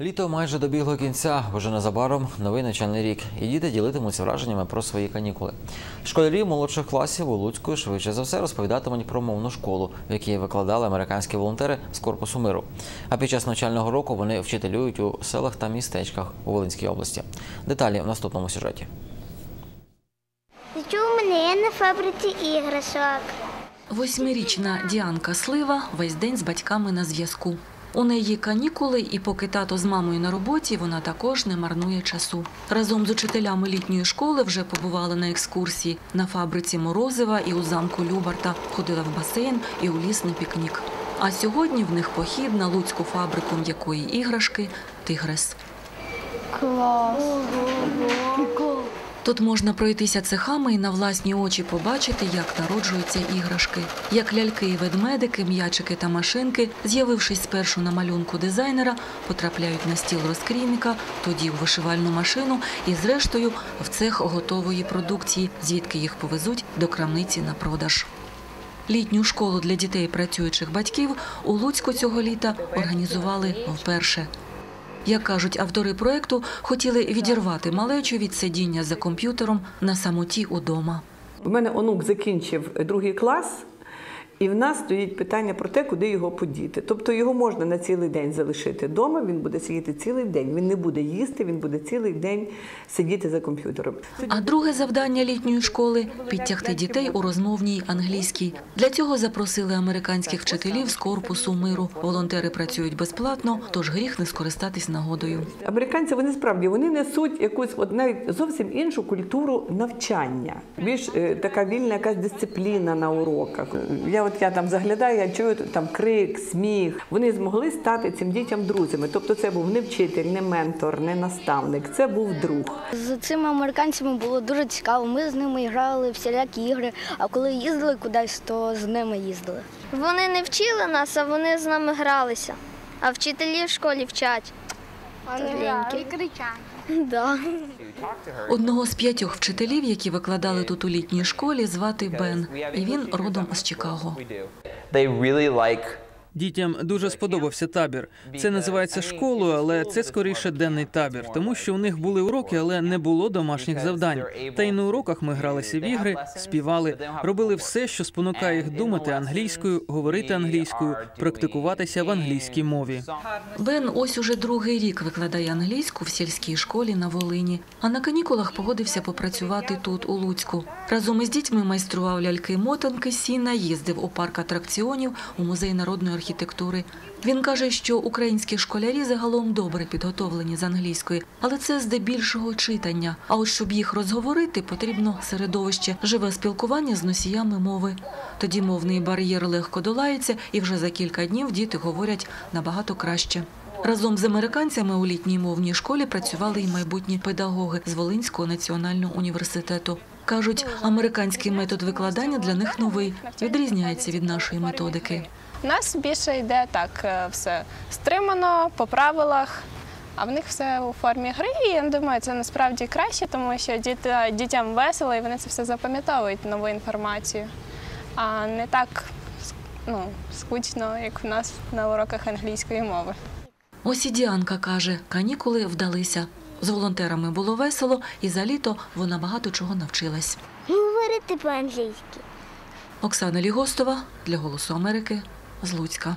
Літо майже добігло кінця, бо вже незабаром новий навчальний рік, і діти ділитимуться враженнями про свої канікули. Школярі молодших класів у Луцьку швидше за все розповідатимуть про мовну школу, в якій викладали американські волонтери з корпусу миру. А під час навчального року вони вчителюють у селах та містечках у Волинській області. Деталі в наступному сюжеті. Сиджу у мене на фабриці іграшок. Восьмирічна Діанка Слива весь день з батьками на зв'язку. У неї канікули, і поки тато з мамою на роботі, вона також не марнує часу. Разом з учителями літньої школи вже побували на екскурсії на фабриці Морозива і у замку Любарта, ходила в басейн і у ліс на пікнік. А сьогодні в них похід на луцьку фабрику м'якої іграшки Тигрес. Клас. Тут можна пройтися цехами і на власні очі побачити, як народжуються іграшки, як ляльки і ведмедики, м'ячики та машинки, з'явившись спершу на малюнку дизайнера, потрапляють на стіл розкрійника, тоді в вишивальну машину і, зрештою, в цех готової продукції, звідки їх повезуть до крамниці на продаж. Літню школу для дітей працюючих батьків у Луцьку цього літа організували вперше. Як кажуть автори проекту, хотіли відірвати малечу від сидіння за комп'ютером на самоті удома. У мене онук закінчив другий клас, і в нас стоїть питання про те, куди його подіти. Тобто його можна на цілий день залишити вдома, він буде сидіти цілий день. Він не буде їсти, він буде цілий день сидіти за комп'ютером. А друге завдання літньої школи підтягти дітей у розмовній англійській. Для цього запросили американських вчителів з корпусу миру. Волонтери працюють безплатно, тож гріх не скористатись нагодою. Американці вони справді вони несуть якусь от навіть зовсім іншу культуру навчання. Більш е, така вільна якась дисципліна на уроках. Я от я там заглядаю, я чую там крик, сміх. Вони змогли стати цим дітям друзями. Тобто, це був не вчитель, не ментор, не наставник. Це був друг. З цими американцями було дуже цікаво. Ми з ними грали всілякі ігри, а коли їздили кудись, то з ними їздили. Вони не вчили нас, а вони з нами гралися. А вчителі в школі вчать. Тоненькі. кричать. Да. Одного з п'ятьох вчителів, які викладали тут у літній школі, звати Бен, і він родом з Чикаго. They really like Дітям дуже сподобався табір. Це називається школою, але це скоріше денний табір, тому що у них були уроки, але не було домашніх завдань. Та й на уроках ми гралися в ігри, співали, робили все, що спонукає їх думати англійською, говорити англійською, практикуватися в англійській мові. Бен ось уже другий рік викладає англійську в сільській школі на Волині, а на канікулах погодився попрацювати тут, у Луцьку. Разом із дітьми майстрував ляльки-мотанки, сіна, їздив у парк атракціонів, у музей народної архітектури. Він каже, що українські школярі загалом добре підготовлені з англійської, але це здебільшого читання. А от щоб їх розговорити, потрібно середовище, живе спілкування з носіями мови. Тоді мовний бар'єр легко долається, і вже за кілька днів діти говорять набагато краще. Разом з американцями у літній мовній школі працювали й майбутні педагоги з Волинського національного університету. Кажуть, американський метод викладання для них новий, відрізняється від нашої методики. У нас більше йде так е, все стримано по правилах, а в них все у формі гри. І я думаю, це насправді краще, тому що діти, дітям весело і вони це все запам'ятовують нову інформацію. А не так ну, скучно, як в нас на уроках англійської мови. Ось і Діанка каже, канікули вдалися. З волонтерами було весело, і за літо вона багато чого навчилась. Говорити по-англійськи. Оксана Лігостова для Голосу Америки з Луцька.